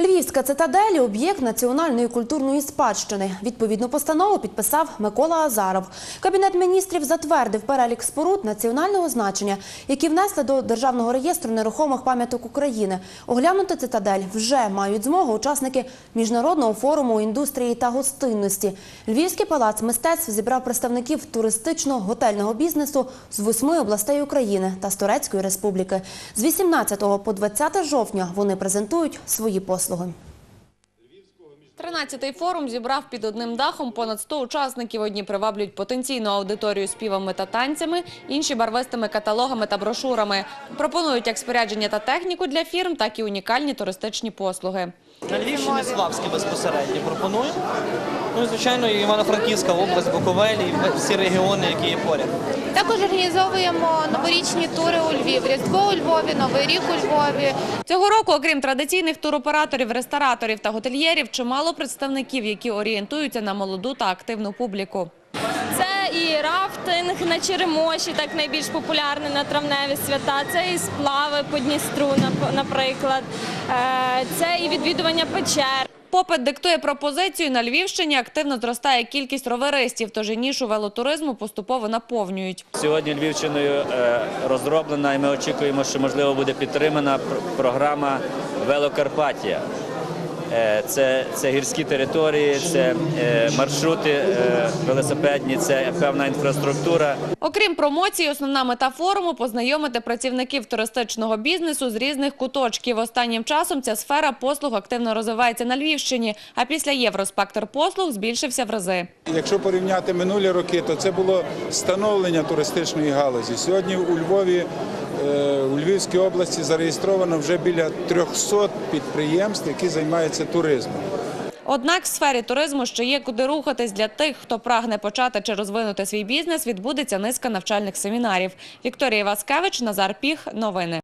Львівська цитадель – об'єкт національної культурної спадщини. Відповідну постанову підписав Микола Азаров. Кабінет міністрів затвердив перелік споруд національного значення, які внесли до Державного реєстру нерухомих пам'яток України. Оглянути цитадель вже мають змогу учасники Міжнародного форуму індустрії та гостинності. Львівський палац мистецтв зібрав представників туристично-готельного бізнесу з восьми областей України та з Турецької республіки. З 18 по 20 жовтня вони презентують свої послуги. وصلهم 13-й форум зібрав під одним дахом понад 100 учасників. Одні приваблюють потенційну аудиторію співами та танцями, інші – барвистими каталогами та брошурами. Пропонують як спорядження та техніку для фірм, так і унікальні туристичні послуги. На Львівщині Славське безпосередньо пропоную. Ну звичайно, і Івано-Франківська область, Буковель і всі регіони, які є поряд. Також організовуємо новорічні тури у Львів, Різдво у Львові, Новий рік у Львові. Цього року, окрім традиційних туроператорів, рестораторів та готельєрів, чимало представників, які орієнтуються на молоду та активну публіку. Це і рафтинг на Черемоші, так найбільш популярний на травневі свята. Це і сплави по Дністру, нап- наприклад. Е, Це і відвідування печер. Попит диктує пропозицію. На Львівщині активно зростає кількість роверистів, тож і нішу велотуризму поступово наповнюють. Сьогодні Львівщиною е, розроблена, і ми очікуємо, що можливо буде підтримана програма Велокарпатія. Е, Це, це гірські території, це е, маршрути е, велосипедні, це певна інфраструктура. Окрім промоції, основна мета форуму – познайомити працівників туристичного бізнесу з різних куточків. Останнім часом ця сфера послуг активно розвивається на Львівщині, а після євро спектр послуг збільшився в рази. Якщо порівняти минулі роки, то це було становлення туристичної галузі. Сьогодні у Львові, у Львівській області зареєстровано вже біля 300 підприємств, які займаються туризмом. Однак в сфері туризму ще є куди рухатись для тих, хто прагне почати чи розвинути свій бізнес, відбудеться низка навчальних семінарів. Вікторія Васкевич, Назар Піх. Новини.